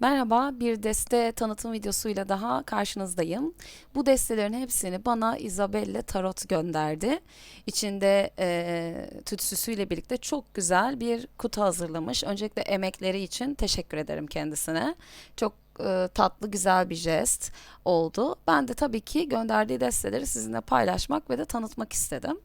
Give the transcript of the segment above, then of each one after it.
Merhaba, bir deste tanıtım videosuyla daha karşınızdayım. Bu destelerin hepsini bana Isabelle Tarot gönderdi. İçinde e, tütsüsüyle birlikte çok güzel bir kutu hazırlamış. Öncelikle emekleri için teşekkür ederim kendisine. Çok e, tatlı, güzel bir jest oldu. Ben de tabii ki gönderdiği desteleri sizinle paylaşmak ve de tanıtmak istedim.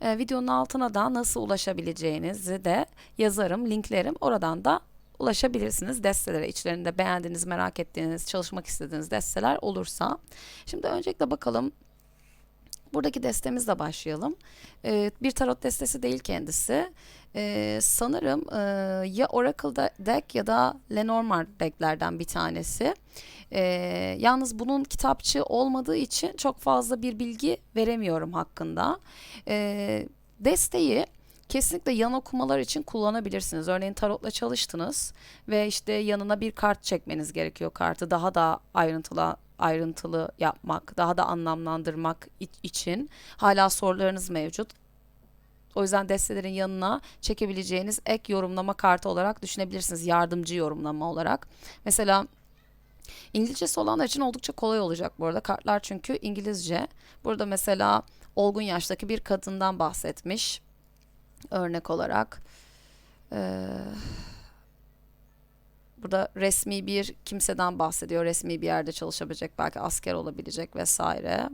E, videonun altına da nasıl ulaşabileceğinizi de yazarım, linklerim. Oradan da ulaşabilirsiniz destelere. İçlerinde beğendiğiniz, merak ettiğiniz, çalışmak istediğiniz desteler olursa. Şimdi öncelikle bakalım Buradaki destemizle başlayalım. Ee, bir tarot destesi değil kendisi. Ee, sanırım e, ya Oracle deck ya da Lenormand decklerden bir tanesi. Ee, yalnız bunun kitapçı olmadığı için çok fazla bir bilgi veremiyorum hakkında. Ee, desteği kesinlikle yan okumalar için kullanabilirsiniz. Örneğin tarotla çalıştınız ve işte yanına bir kart çekmeniz gerekiyor. Kartı daha da ayrıntılı ayrıntılı yapmak, daha da anlamlandırmak için hala sorularınız mevcut. O yüzden destelerin yanına çekebileceğiniz ek yorumlama kartı olarak düşünebilirsiniz. Yardımcı yorumlama olarak. Mesela İngilizcesi olanlar için oldukça kolay olacak bu arada. Kartlar çünkü İngilizce. Burada mesela olgun yaştaki bir kadından bahsetmiş örnek olarak. Ee, burada resmi bir kimseden bahsediyor. Resmi bir yerde çalışabilecek, belki asker olabilecek vesaire.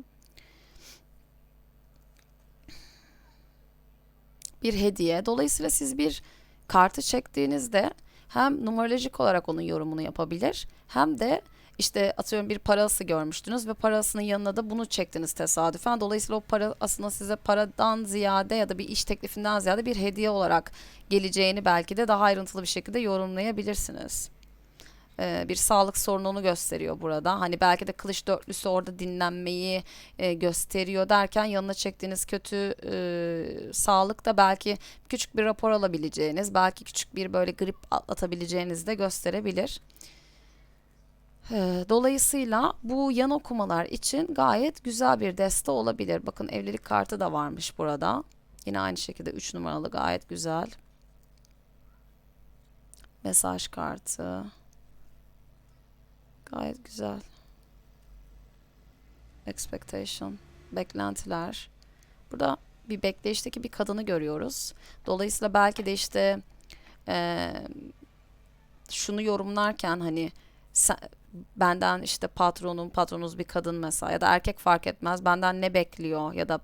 Bir hediye. Dolayısıyla siz bir kartı çektiğinizde hem numerolojik olarak onun yorumunu yapabilir hem de işte atıyorum bir parası görmüştünüz ve parasının yanına da bunu çektiniz tesadüfen. Dolayısıyla o para aslında size paradan ziyade ya da bir iş teklifinden ziyade bir hediye olarak geleceğini belki de daha ayrıntılı bir şekilde yorumlayabilirsiniz. Ee, bir sağlık sorununu gösteriyor burada. Hani belki de kılıç dörtlüsü orada dinlenmeyi e, gösteriyor derken yanına çektiğiniz kötü e, sağlık da belki küçük bir rapor alabileceğiniz, belki küçük bir böyle grip atlatabileceğiniz de gösterebilir. Dolayısıyla bu yan okumalar için gayet güzel bir deste olabilir. Bakın evlilik kartı da varmış burada. Yine aynı şekilde 3 numaralı gayet güzel. Mesaj kartı. Gayet güzel. Expectation. Beklentiler. Burada bir bekleyişteki bir kadını görüyoruz. Dolayısıyla belki de işte e, şunu yorumlarken hani sen, benden işte patronum, patronunuz bir kadın mesela ya da erkek fark etmez benden ne bekliyor ya da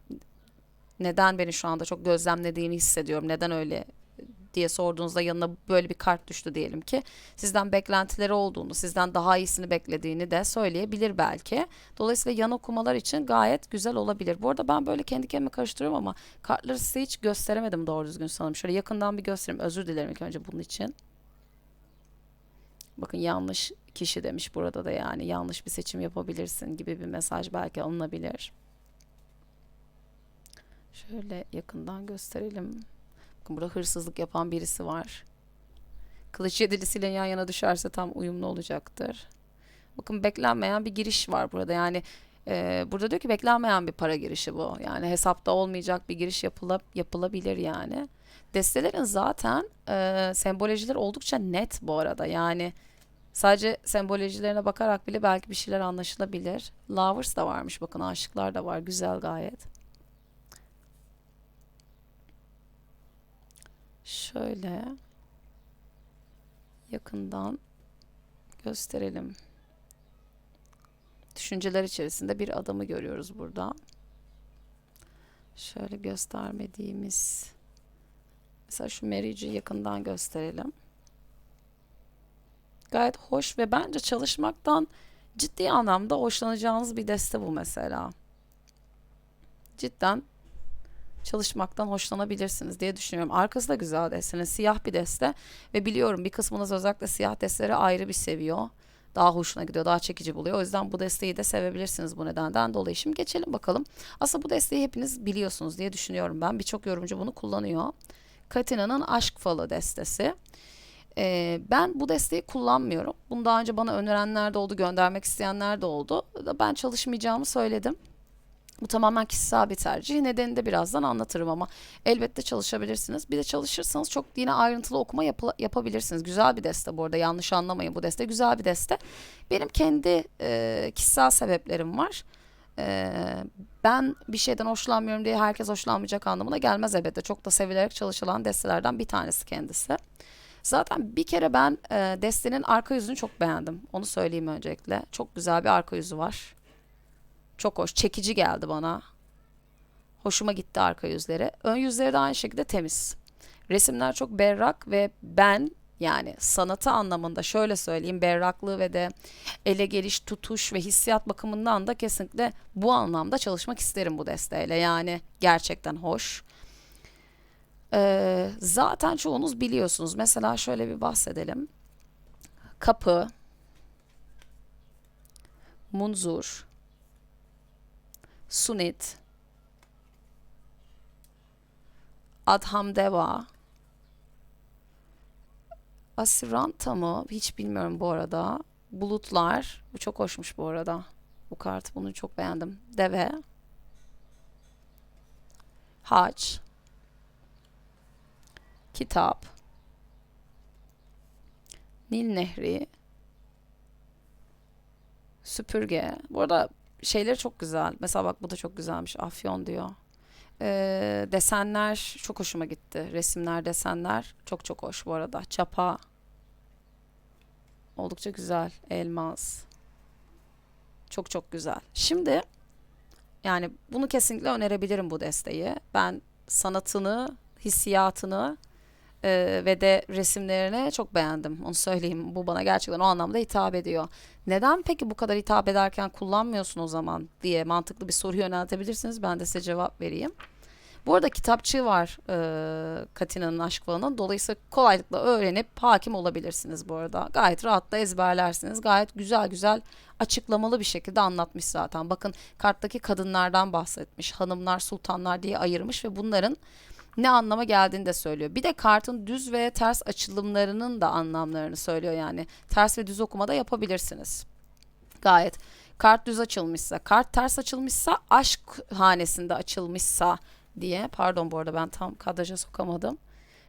neden beni şu anda çok gözlemlediğini hissediyorum. Neden öyle diye sorduğunuzda yanına böyle bir kart düştü diyelim ki sizden beklentileri olduğunu, sizden daha iyisini beklediğini de söyleyebilir belki. Dolayısıyla yan okumalar için gayet güzel olabilir. Bu arada ben böyle kendi kendime karıştırıyorum ama kartları size hiç gösteremedim doğru düzgün sanırım. Şöyle yakından bir göstereyim. Özür dilerim ilk önce bunun için. Bakın yanlış kişi demiş burada da yani yanlış bir seçim yapabilirsin gibi bir mesaj belki alınabilir. Şöyle yakından gösterelim. Bakın burada hırsızlık yapan birisi var. Kılıç yedilisiyle yan yana düşerse tam uyumlu olacaktır. Bakın beklenmeyen bir giriş var burada. Yani e, burada diyor ki beklenmeyen bir para girişi bu. Yani hesapta olmayacak bir giriş yapıla, yapılabilir yani. Destelerin zaten e, sembolojiler oldukça net bu arada. Yani Sadece sembolojilerine bakarak bile belki bir şeyler anlaşılabilir. Lovers da varmış bakın aşıklar da var. Güzel gayet. Şöyle yakından gösterelim. Düşünceler içerisinde bir adamı görüyoruz burada. Şöyle göstermediğimiz mesela şu Mary'i yakından gösterelim. Gayet hoş ve bence çalışmaktan ciddi anlamda hoşlanacağınız bir deste bu mesela. Cidden çalışmaktan hoşlanabilirsiniz diye düşünüyorum. Arkası da güzel destenin. Siyah bir deste ve biliyorum bir kısmınız özellikle siyah desteleri ayrı bir seviyor. Daha hoşuna gidiyor, daha çekici buluyor. O yüzden bu desteği de sevebilirsiniz bu nedenden dolayı. Şimdi geçelim bakalım. Aslında bu desteği hepiniz biliyorsunuz diye düşünüyorum ben. Birçok yorumcu bunu kullanıyor. Katina'nın Aşk Falı destesi. Ee, ben bu desteği kullanmıyorum. Bunu daha önce bana önerenler de oldu, göndermek isteyenler de oldu. Ben çalışmayacağımı söyledim. Bu tamamen kişisel bir tercih. Nedenini de birazdan anlatırım ama elbette çalışabilirsiniz. Bir de çalışırsanız çok yine ayrıntılı okuma yapı- yapabilirsiniz. Güzel bir deste bu arada yanlış anlamayın bu deste. Güzel bir deste. Benim kendi e, kişisel sebeplerim var. E, ben bir şeyden hoşlanmıyorum diye herkes hoşlanmayacak anlamına gelmez elbette. Çok da sevilerek çalışılan destelerden bir tanesi kendisi. Zaten bir kere ben e, destenin arka yüzünü çok beğendim. Onu söyleyeyim öncelikle. Çok güzel bir arka yüzü var. Çok hoş. Çekici geldi bana. Hoşuma gitti arka yüzleri. Ön yüzleri de aynı şekilde temiz. Resimler çok berrak ve ben yani sanatı anlamında şöyle söyleyeyim berraklığı ve de ele geliş, tutuş ve hissiyat bakımından da kesinlikle bu anlamda çalışmak isterim bu desteğiyle. Yani gerçekten hoş. Ee, zaten çoğunuz biliyorsunuz. Mesela şöyle bir bahsedelim. Kapı, munzur, sunit, adham deva, asiranta mı? Hiç bilmiyorum bu arada. Bulutlar. Bu çok hoşmuş bu arada. Bu kart bunu çok beğendim. Deve. Haç. Kitap. Nil Nehri. Süpürge. Bu arada şeyleri çok güzel. Mesela bak bu da çok güzelmiş. Afyon diyor. Ee, desenler çok hoşuma gitti. Resimler, desenler çok çok hoş bu arada. Çapa. Oldukça güzel. Elmas. Çok çok güzel. Şimdi yani bunu kesinlikle önerebilirim bu desteği. Ben sanatını, hissiyatını e, ve de resimlerini çok beğendim. Onu söyleyeyim. Bu bana gerçekten o anlamda hitap ediyor. Neden peki bu kadar hitap ederken kullanmıyorsun o zaman diye mantıklı bir soru yöneltebilirsiniz. Ben de size cevap vereyim. Bu arada kitapçığı var e, Katina'nın aşk falanın. Dolayısıyla kolaylıkla öğrenip hakim olabilirsiniz bu arada. Gayet rahat da ezberlersiniz. Gayet güzel güzel açıklamalı bir şekilde anlatmış zaten. Bakın karttaki kadınlardan bahsetmiş. Hanımlar, sultanlar diye ayırmış ve bunların ne anlama geldiğini de söylüyor. Bir de kartın düz ve ters açılımlarının da anlamlarını söylüyor yani. Ters ve düz okuma da yapabilirsiniz. Gayet. Kart düz açılmışsa, kart ters açılmışsa, aşk hanesinde açılmışsa diye pardon bu arada ben tam kadraja sokamadım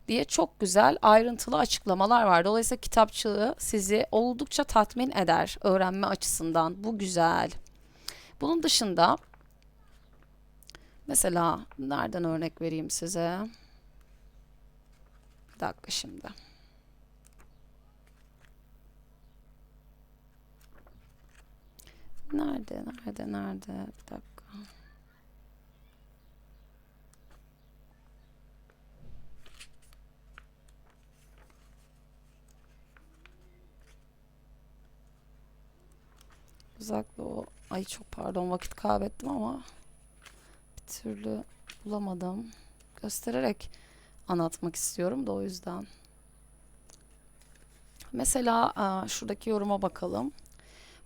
diye çok güzel ayrıntılı açıklamalar var. Dolayısıyla kitapçılığı sizi oldukça tatmin eder öğrenme açısından. Bu güzel. Bunun dışında mesela nereden örnek vereyim size? Bir dakika şimdi. Nerede, nerede, nerede? Bir dakika. Uzak Doğu. Ay çok pardon vakit kaybettim ama türlü bulamadım. Göstererek anlatmak istiyorum da o yüzden. Mesela aa, şuradaki yoruma bakalım.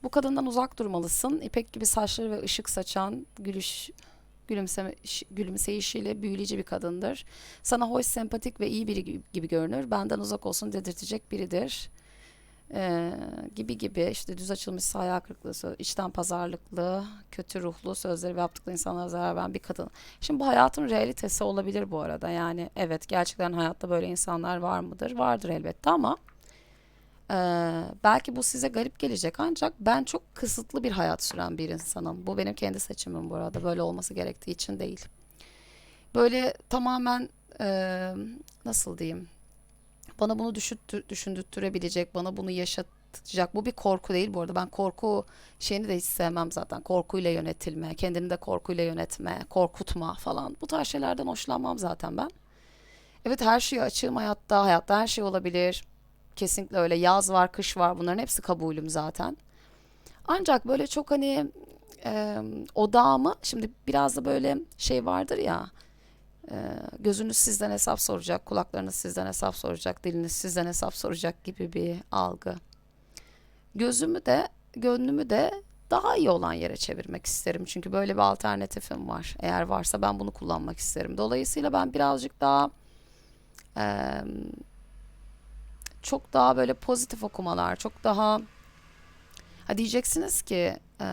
Bu kadından uzak durmalısın. İpek gibi saçları ve ışık saçan gülüş gülümseme, gülümseyişiyle büyüleyici bir kadındır. Sana hoş, sempatik ve iyi biri gibi görünür. Benden uzak olsun dedirtecek biridir. Ee, gibi gibi işte düz açılmış hayal kırıklığı, içten pazarlıklı, kötü ruhlu sözleri ve yaptıkları insanlara zarar veren bir kadın. Şimdi bu hayatın realitesi olabilir bu arada. Yani evet gerçekten hayatta böyle insanlar var mıdır? Vardır elbette ama ee, belki bu size garip gelecek ancak ben çok kısıtlı bir hayat süren bir insanım. Bu benim kendi seçimim bu arada. Böyle olması gerektiği için değil. Böyle tamamen e, nasıl diyeyim? Bana bunu düşündür, düşündürtürebilecek, bana bunu yaşatacak. Bu bir korku değil bu arada. Ben korku şeyini de hiç sevmem zaten. Korkuyla yönetilme, kendini de korkuyla yönetme, korkutma falan. Bu tarz şeylerden hoşlanmam zaten ben. Evet her şeye açığım hayatta. Hayatta her şey olabilir. Kesinlikle öyle. Yaz var, kış var. Bunların hepsi kabulüm zaten. Ancak böyle çok hani e, odağımı şimdi biraz da böyle şey vardır ya gözünüz sizden hesap soracak, kulaklarınız sizden hesap soracak, diliniz sizden hesap soracak gibi bir algı. Gözümü de gönlümü de daha iyi olan yere çevirmek isterim. Çünkü böyle bir alternatifim var. Eğer varsa ben bunu kullanmak isterim. Dolayısıyla ben birazcık daha e, çok daha böyle pozitif okumalar, çok daha ha diyeceksiniz ki e,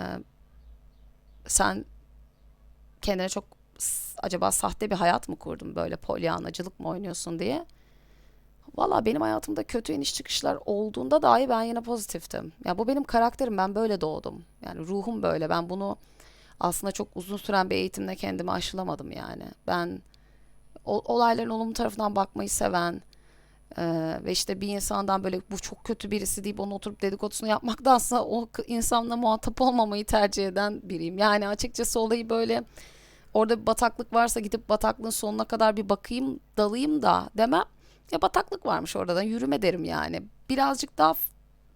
sen kendine çok acaba sahte bir hayat mı kurdun böyle polyanacılık mı oynuyorsun diye. Valla benim hayatımda kötü iniş çıkışlar olduğunda dahi ben yine pozitiftim. Ya bu benim karakterim ben böyle doğdum. Yani ruhum böyle ben bunu aslında çok uzun süren bir eğitimle kendimi aşılamadım yani. Ben olayların olumlu tarafından bakmayı seven ee, ve işte bir insandan böyle bu çok kötü birisi deyip onu oturup dedikodusunu yapmaktansa o insanla muhatap olmamayı tercih eden biriyim. Yani açıkçası olayı böyle orada bir bataklık varsa gidip bataklığın sonuna kadar bir bakayım dalayım da demem. Ya bataklık varmış orada da yürüme derim yani. Birazcık daha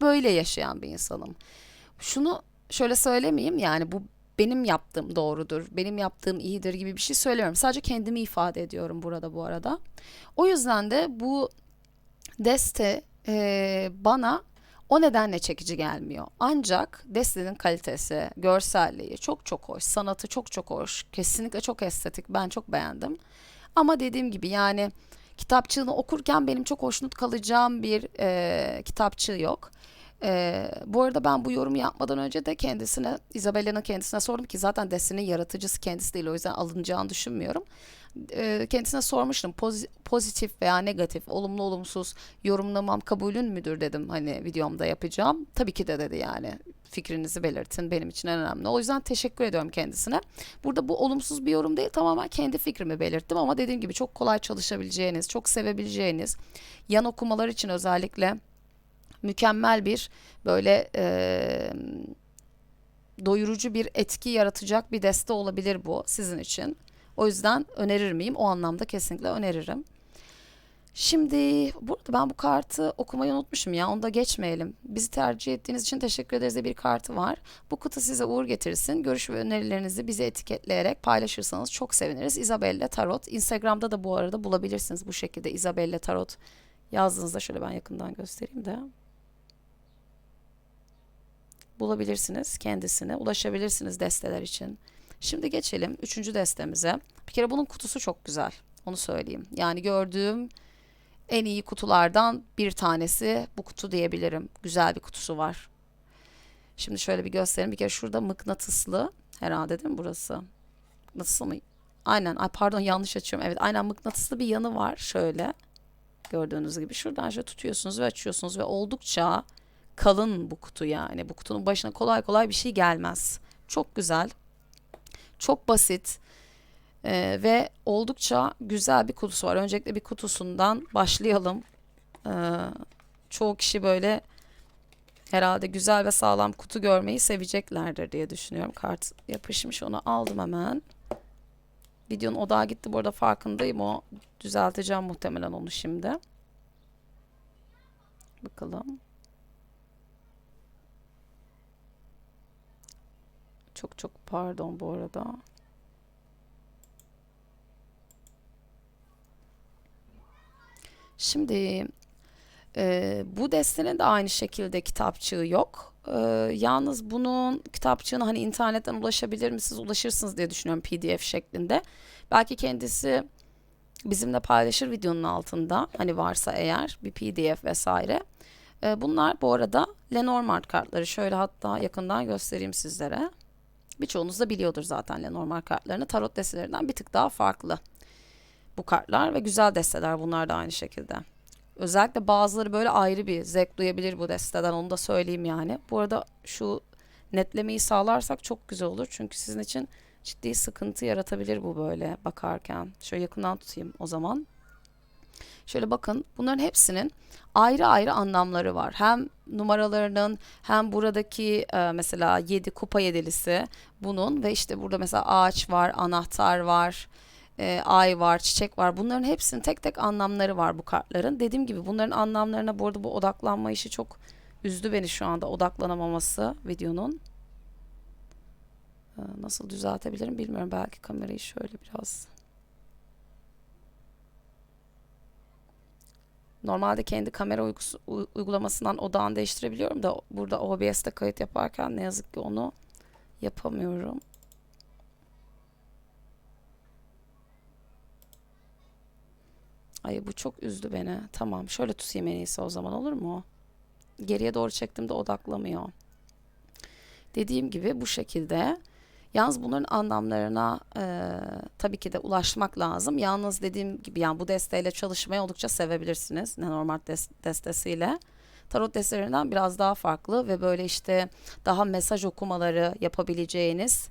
böyle yaşayan bir insanım. Şunu şöyle söylemeyeyim yani bu benim yaptığım doğrudur, benim yaptığım iyidir gibi bir şey söylüyorum. Sadece kendimi ifade ediyorum burada bu arada. O yüzden de bu deste eee, bana o nedenle çekici gelmiyor. Ancak destenin kalitesi, görselliği çok çok hoş, sanatı çok çok hoş, kesinlikle çok estetik. Ben çok beğendim. Ama dediğim gibi yani kitapçığını okurken benim çok hoşnut kalacağım bir eee kitapçığı yok. Eee, bu arada ben bu yorumu yapmadan önce de kendisine, Isabella'nın kendisine sordum ki zaten destinin yaratıcısı kendisi değil o yüzden alınacağını düşünmüyorum. Eee, kendisine sormuştum pozi- pozitif veya negatif, olumlu olumsuz yorumlamam kabulün müdür dedim hani videomda yapacağım. Tabii ki de dedi yani fikrinizi belirtin benim için en önemli. O yüzden teşekkür ediyorum kendisine. Burada bu olumsuz bir yorum değil tamamen kendi fikrimi belirttim ama dediğim gibi çok kolay çalışabileceğiniz, çok sevebileceğiniz yan okumalar için özellikle mükemmel bir böyle eee, doyurucu bir etki yaratacak bir deste olabilir bu sizin için. O yüzden önerir miyim? O anlamda kesinlikle öneririm. Şimdi burada ben bu kartı okumayı unutmuşum ya onu da geçmeyelim. Bizi tercih ettiğiniz için teşekkür ederiz de bir kartı var. Bu kutu size uğur getirsin. Görüş ve önerilerinizi bize etiketleyerek paylaşırsanız çok seviniriz. Isabelle Tarot. Instagram'da da bu arada bulabilirsiniz bu şekilde Isabelle Tarot yazdığınızda şöyle ben yakından göstereyim de. Bulabilirsiniz kendisine, ulaşabilirsiniz desteler için. Şimdi geçelim üçüncü destemize. Bir kere bunun kutusu çok güzel. Onu söyleyeyim. Yani gördüğüm en iyi kutulardan bir tanesi bu kutu diyebilirim. Güzel bir kutusu var. Şimdi şöyle bir göstereyim. Bir kere şurada mıknatıslı herhalde değil mi burası? Mıknatıslı mı? Aynen. Ay pardon yanlış açıyorum. Evet aynen mıknatıslı bir yanı var. Şöyle. Gördüğünüz gibi. Şuradan şöyle tutuyorsunuz ve açıyorsunuz ve oldukça kalın bu kutu yani. Bu kutunun başına kolay kolay bir şey gelmez. Çok güzel. Çok basit. Ee, ve oldukça güzel bir kutusu var. Öncelikle bir kutusundan başlayalım. Ee, çoğu kişi böyle herhalde güzel ve sağlam kutu görmeyi seveceklerdir diye düşünüyorum. Kart yapışmış onu aldım hemen. Videonun odağa gitti bu arada farkındayım o. Düzelteceğim muhtemelen onu şimdi. Bakalım. Çok çok pardon bu arada. Şimdi e, bu destenin de aynı şekilde kitapçığı yok. E, yalnız bunun kitapçığına hani internetten ulaşabilir misiniz? Ulaşırsınız diye düşünüyorum PDF şeklinde. Belki kendisi bizimle paylaşır videonun altında hani varsa eğer bir PDF vesaire. E, bunlar bu arada Lenormand kartları. Şöyle hatta yakından göstereyim sizlere. Birçoğunuz da biliyordur zaten Lenormand kartlarını. Tarot destelerinden bir tık daha farklı bu kartlar ve güzel desteler bunlar da aynı şekilde. Özellikle bazıları böyle ayrı bir zevk duyabilir bu desteden onu da söyleyeyim yani. Bu arada şu netlemeyi sağlarsak çok güzel olur. Çünkü sizin için ciddi sıkıntı yaratabilir bu böyle bakarken. Şöyle yakından tutayım o zaman. Şöyle bakın bunların hepsinin ayrı ayrı anlamları var. Hem numaralarının hem buradaki e, mesela 7 kupa yedilisi bunun ve işte burada mesela ağaç var, anahtar var, e, ay var, çiçek var. Bunların hepsinin tek tek anlamları var bu kartların. Dediğim gibi bunların anlamlarına bu arada bu odaklanma işi çok üzdü beni şu anda odaklanamaması videonun. E, nasıl düzeltebilirim bilmiyorum. Belki kamerayı şöyle biraz Normalde kendi kamera uygusu, uygulamasından odağını değiştirebiliyorum da burada OBS'te kayıt yaparken ne yazık ki onu yapamıyorum. Ay bu çok üzdü beni. Tamam şöyle tutayım en iyisi o zaman olur mu? Geriye doğru çektiğimde odaklamıyor. Dediğim gibi bu şekilde. Yalnız bunların anlamlarına e, tabii ki de ulaşmak lazım. Yalnız dediğim gibi yani bu desteğiyle çalışmayı oldukça sevebilirsiniz. Lenormand des destesiyle. Tarot destelerinden biraz daha farklı ve böyle işte daha mesaj okumaları yapabileceğiniz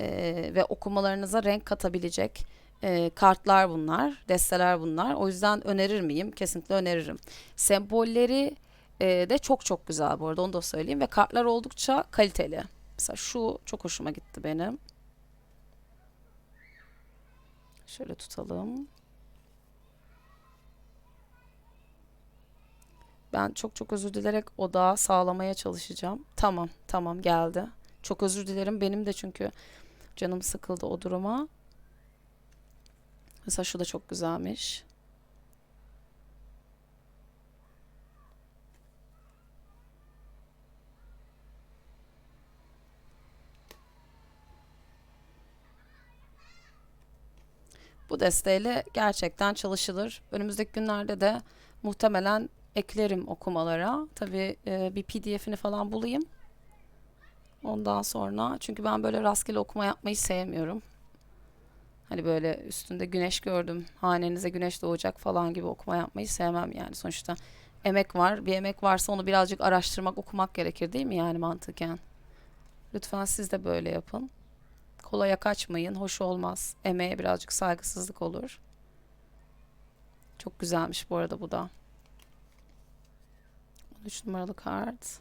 e, ve okumalarınıza renk katabilecek e, kartlar bunlar, desteler bunlar. O yüzden önerir miyim? Kesinlikle öneririm. Sembolleri e, de çok çok güzel bu arada onu da söyleyeyim ve kartlar oldukça kaliteli. Mesela şu çok hoşuma gitti benim. Şöyle tutalım. Ben çok çok özür dilerek odağı sağlamaya çalışacağım. Tamam, tamam geldi. Çok özür dilerim. Benim de çünkü canım sıkıldı o duruma. Mesela şu da çok güzelmiş. Bu desteğiyle gerçekten çalışılır. Önümüzdeki günlerde de muhtemelen eklerim okumalara. Tabii e, bir PDF'ini falan bulayım. Ondan sonra çünkü ben böyle rastgele okuma yapmayı sevmiyorum. Hani böyle üstünde güneş gördüm, hanenize güneş doğacak falan gibi okuma yapmayı sevmem yani. Sonuçta emek var. Bir emek varsa onu birazcık araştırmak, okumak gerekir değil mi yani mantıken? Lütfen siz de böyle yapın. Kolaya kaçmayın, hoş olmaz. Emeğe birazcık saygısızlık olur. Çok güzelmiş bu arada bu da. 13 numaralı kart.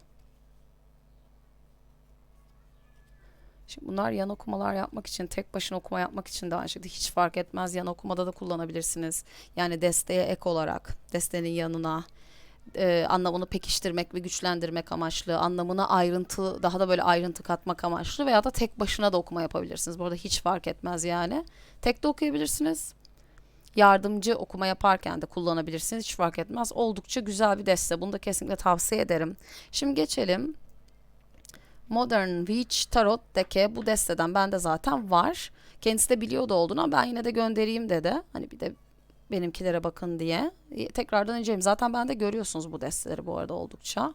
Şimdi bunlar yan okumalar yapmak için, tek başına okuma yapmak için de aynı şekilde hiç fark etmez. Yan okumada da kullanabilirsiniz. Yani desteğe ek olarak, desteğin yanına e, anlamını pekiştirmek ve güçlendirmek amaçlı, anlamına ayrıntı, daha da böyle ayrıntı katmak amaçlı veya da tek başına da okuma yapabilirsiniz. Bu arada hiç fark etmez yani. Tek de okuyabilirsiniz. Yardımcı okuma yaparken de kullanabilirsiniz. Hiç fark etmez. Oldukça güzel bir deste. Bunu da kesinlikle tavsiye ederim. Şimdi geçelim. Modern Witch Tarot Deke bu desteden bende zaten var. Kendisi de biliyordu olduğunu ama ben yine de göndereyim dedi. Hani bir de benimkilere bakın diye. E, Tekrardan inceleyeyim. Zaten bende görüyorsunuz bu desteleri bu arada oldukça.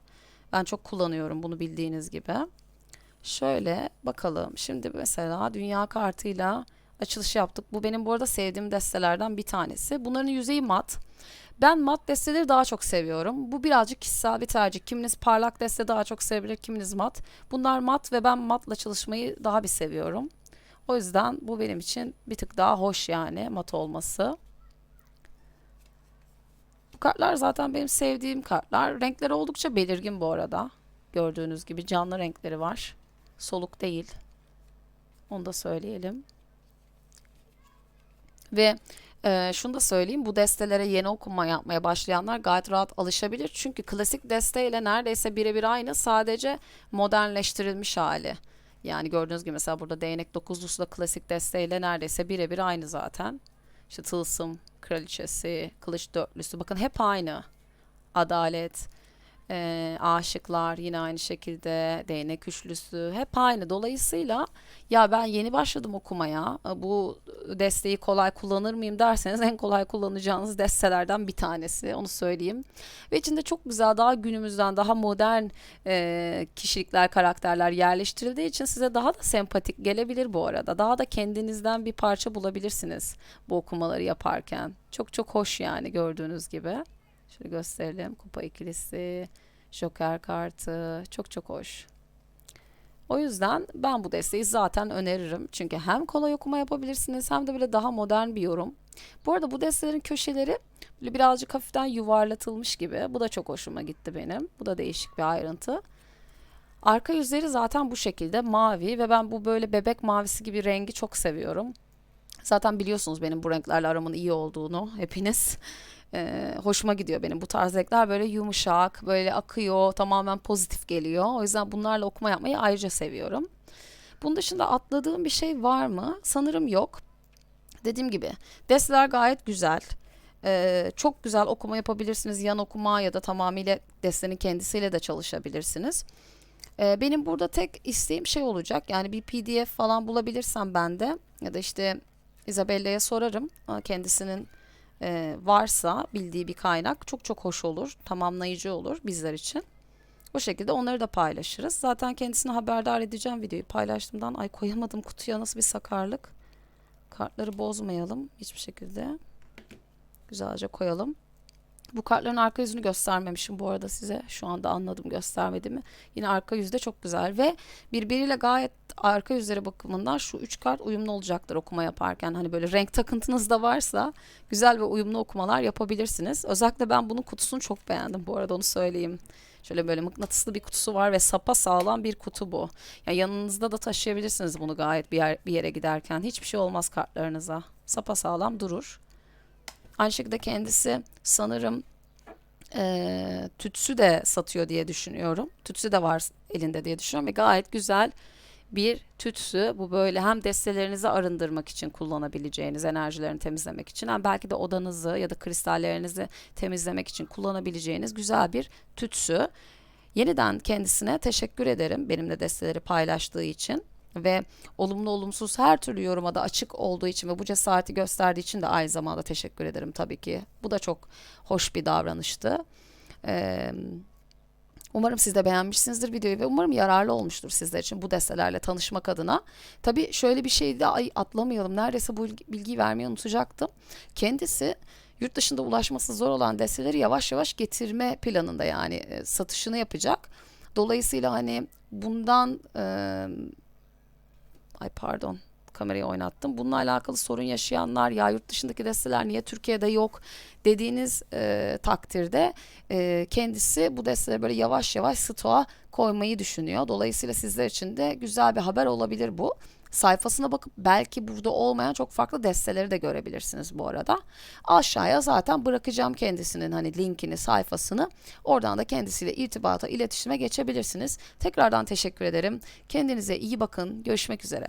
Ben çok kullanıyorum bunu bildiğiniz gibi. Şöyle bakalım. Şimdi mesela dünya kartıyla açılış yaptık. Bu benim bu arada sevdiğim destelerden bir tanesi. Bunların yüzeyi mat. Ben mat desteleri daha çok seviyorum. Bu birazcık kişisel bir tercih. Kiminiz parlak deste daha çok sevebilir, kiminiz mat. Bunlar mat ve ben matla çalışmayı daha bir seviyorum. O yüzden bu benim için bir tık daha hoş yani mat olması. Kartlar zaten benim sevdiğim kartlar. Renkleri oldukça belirgin bu arada. Gördüğünüz gibi canlı renkleri var. Soluk değil. Onu da söyleyelim. Ve e, şunu da söyleyeyim bu destelere yeni okuma yapmaya başlayanlar gayet rahat alışabilir. Çünkü klasik desteyle neredeyse birebir aynı sadece modernleştirilmiş hali. Yani gördüğünüz gibi mesela burada değnek dokuzlusu da klasik desteyle neredeyse birebir aynı zaten. İşte tılsım, kraliçesi, kılıç dörtlüsü bakın hep aynı. Adalet, e, aşıklar yine aynı şekilde değnek üçlüsü hep aynı. Dolayısıyla ya ben yeni başladım okumaya bu desteği kolay kullanır mıyım derseniz en kolay kullanacağınız destelerden bir tanesi onu söyleyeyim. Ve içinde çok güzel daha günümüzden daha modern e, kişilikler karakterler yerleştirildiği için size daha da sempatik gelebilir bu arada. Daha da kendinizden bir parça bulabilirsiniz bu okumaları yaparken. Çok çok hoş yani gördüğünüz gibi. Şöyle gösterelim. Kupa ikilisi, Joker kartı. Çok çok hoş. O yüzden ben bu desteği zaten öneririm. Çünkü hem kolay okuma yapabilirsiniz hem de böyle daha modern bir yorum. Bu arada bu destelerin köşeleri böyle birazcık hafiften yuvarlatılmış gibi. Bu da çok hoşuma gitti benim. Bu da değişik bir ayrıntı. Arka yüzleri zaten bu şekilde mavi ve ben bu böyle bebek mavisi gibi rengi çok seviyorum. Zaten biliyorsunuz benim bu renklerle aramın iyi olduğunu hepiniz. Ee, hoşuma gidiyor benim bu tarz renkler böyle yumuşak, böyle akıyor, tamamen pozitif geliyor. O yüzden bunlarla okuma yapmayı ayrıca seviyorum. Bunun dışında atladığım bir şey var mı? Sanırım yok. Dediğim gibi desteler gayet güzel. Ee, çok güzel okuma yapabilirsiniz. Yan okuma ya da tamamıyla destenin kendisiyle de çalışabilirsiniz. Ee, benim burada tek isteğim şey olacak. Yani bir PDF falan bulabilirsem ben de ya da işte Isabella'ya sorarım. Kendisinin e, varsa bildiği bir kaynak çok çok hoş olur. Tamamlayıcı olur bizler için. O şekilde onları da paylaşırız. Zaten kendisine haberdar edeceğim videoyu paylaştığımdan. Ay koyamadım kutuya nasıl bir sakarlık. Kartları bozmayalım hiçbir şekilde. Güzelce koyalım. Bu kartların arka yüzünü göstermemişim bu arada size. Şu anda anladım göstermediğimi. Yine arka yüzde çok güzel ve birbiriyle gayet arka yüzleri bakımından şu üç kart uyumlu olacaktır okuma yaparken. Hani böyle renk takıntınız da varsa güzel ve uyumlu okumalar yapabilirsiniz. Özellikle ben bunun kutusunu çok beğendim bu arada onu söyleyeyim. Şöyle böyle mıknatıslı bir kutusu var ve sapa sağlam bir kutu bu. Yani yanınızda da taşıyabilirsiniz bunu gayet bir, yer, bir yere giderken. Hiçbir şey olmaz kartlarınıza. Sapa sağlam durur. Aynı şekilde kendisi sanırım eee tütsü de satıyor diye düşünüyorum. Tütsü de var elinde diye düşünüyorum ve gayet güzel bir tütsü. Bu böyle hem destelerinizi arındırmak için kullanabileceğiniz, enerjilerini temizlemek için hem belki de odanızı ya da kristallerinizi temizlemek için kullanabileceğiniz güzel bir tütsü. Yeniden kendisine teşekkür ederim benimle desteleri paylaştığı için ve olumlu olumsuz her türlü yoruma da açık olduğu için ve bu cesareti gösterdiği için de aynı zamanda teşekkür ederim tabii ki. Bu da çok hoş bir davranıştı. Ee, umarım siz de beğenmişsinizdir videoyu ve umarım yararlı olmuştur sizler için bu destelerle tanışmak adına. Tabii şöyle bir şey de ay atlamayalım. Neredeyse bu bilgiyi vermeyi unutacaktım. Kendisi yurt dışında ulaşması zor olan desteleri yavaş yavaş getirme planında yani satışını yapacak. Dolayısıyla hani bundan e, ay pardon kamerayı oynattım. Bununla alakalı sorun yaşayanlar ya yurt dışındaki desteler niye Türkiye'de yok dediğiniz e, takdirde e, kendisi bu desteleri böyle yavaş yavaş stoğa koymayı düşünüyor. Dolayısıyla sizler için de güzel bir haber olabilir bu. Sayfasına bakıp belki burada olmayan çok farklı desteleri de görebilirsiniz bu arada. Aşağıya zaten bırakacağım kendisinin hani linkini, sayfasını. Oradan da kendisiyle irtibata, iletişime geçebilirsiniz. Tekrardan teşekkür ederim. Kendinize iyi bakın. Görüşmek üzere.